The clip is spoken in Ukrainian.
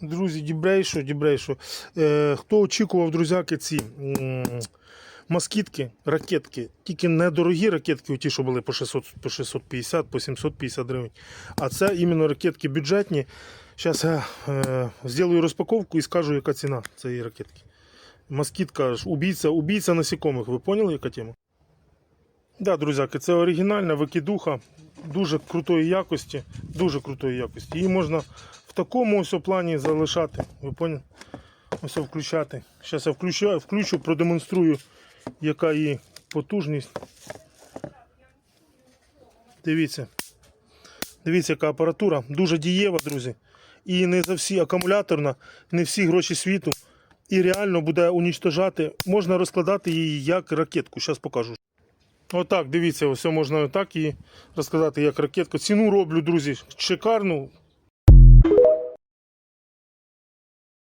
друзі, дібрейшо, дібрейшо. Е, хто очікував, друзяки, ці москітки, ракетки, тільки недорогі ракетки, ті, що були по 600, по 650, по 750 гривень. А це іменно ракетки бюджетні. Зараз я е, зроблю розпаковку і скажу, яка ціна цієї ракетки. Москітка ж убійця, убійця насікомих. Ви поняли, яка тема? Да, друзяки, це оригінальна викидуха, дуже крутої якості, дуже крутої якості. Її можна в такому ось плані залишати. Ви поняли? Ось включати. Зараз я включу, включу, продемонструю, яка її потужність. Дивіться. Дивіться, яка апаратура. Дуже дієва, друзі. І не за всі акумуляторна, не всі гроші світу. І реально буде унічтожати. Можна розкладати її як ракетку. Зараз покажу. Отак, дивіться, ось можна так і розказати як ракетку. Ціну роблю, друзі, шикарну.